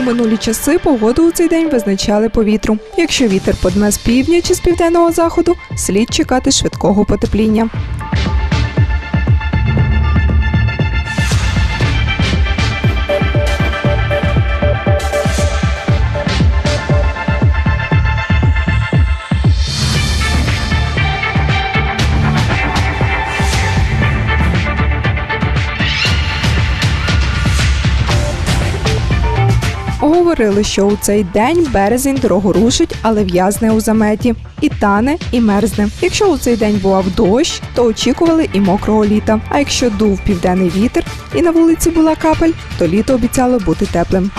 минулі часи погоду у цей день визначали по вітру. Якщо вітер подме з півдня чи з південного заходу, слід чекати швидкого потепління. Говорили, що у цей день березень дорогу рушить, але в'язне у заметі. І тане, і мерзне. Якщо у цей день бував дощ, то очікували і мокрого літа. А якщо дув південний вітер і на вулиці була капель, то літо обіцяло бути теплим.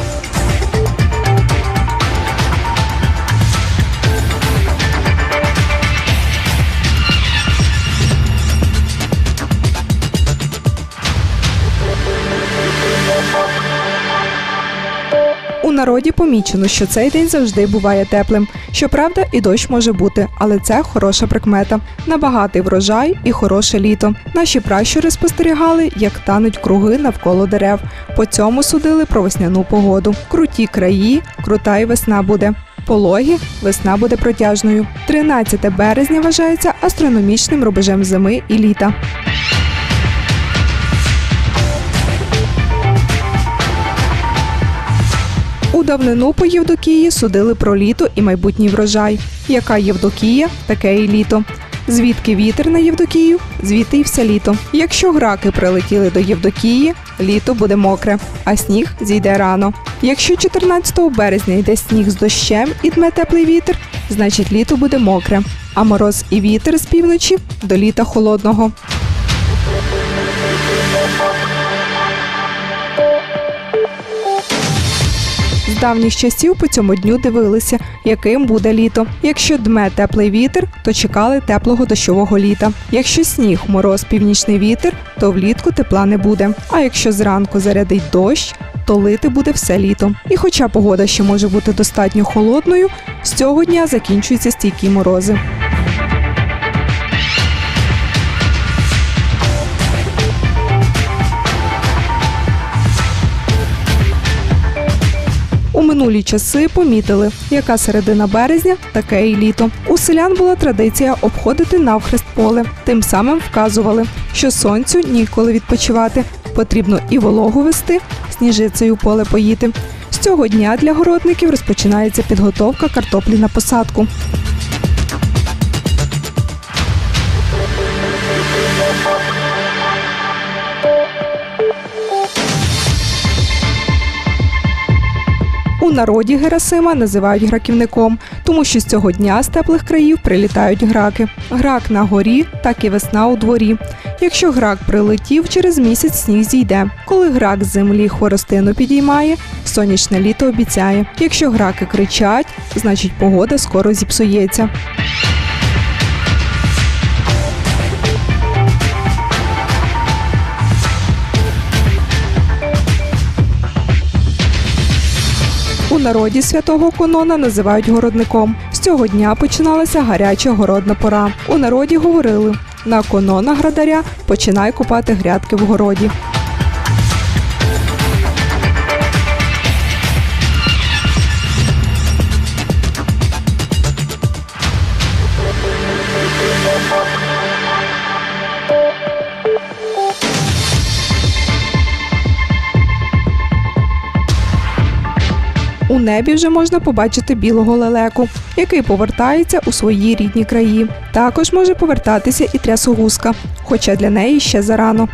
Народі помічено, що цей день завжди буває теплим. Щоправда, і дощ може бути, але це хороша прикмета. На багатий врожай і хороше літо. Наші пращури спостерігали, як тануть круги навколо дерев. По цьому судили про весняну погоду. Круті краї, крута й весна буде. Пологі весна буде протяжною. 13 березня вважається астрономічним рубежем зими і літа. Давнину по Євдокії судили про літо і майбутній врожай. Яка Євдокія, таке і літо. Звідки вітер на Євдокію, звідти й все літо. Якщо граки прилетіли до Євдокії, літо буде мокре, а сніг зійде рано. Якщо 14 березня йде сніг з дощем і дме теплий вітер, значить літо буде мокре, а мороз і вітер з півночі до літа холодного. Давніх часів по цьому дню дивилися, яким буде літо. Якщо дме теплий вітер, то чекали теплого дощового літа. Якщо сніг, мороз, північний вітер, то влітку тепла не буде. А якщо зранку зарядить дощ, то лити буде все літо. І хоча погода ще може бути достатньо холодною, з цього дня закінчуються стійкі морози. Минулі часи помітили, яка середина березня, таке і літо. У селян була традиція обходити навхрест поле. Тим самим вказували, що сонцю ніколи відпочивати. Потрібно і вологу вести, сніжицею поле поїти. З цього дня для городників розпочинається підготовка картоплі на посадку. У народі Герасима називають граківником, тому що з цього дня з теплих країв прилітають граки. Грак на горі, так і весна у дворі. Якщо грак прилетів, через місяць сніг зійде. Коли грак з землі хворостину підіймає, сонячне літо обіцяє. Якщо граки кричать, значить погода скоро зіпсується. Народі святого Конона називають городником. З цього дня починалася гаряча городна пора. У народі говорили: на конона градаря починай купати грядки в городі. Небі вже можна побачити білого лелеку, який повертається у свої рідні краї. Також може повертатися і трясогузка, хоча для неї ще зарано.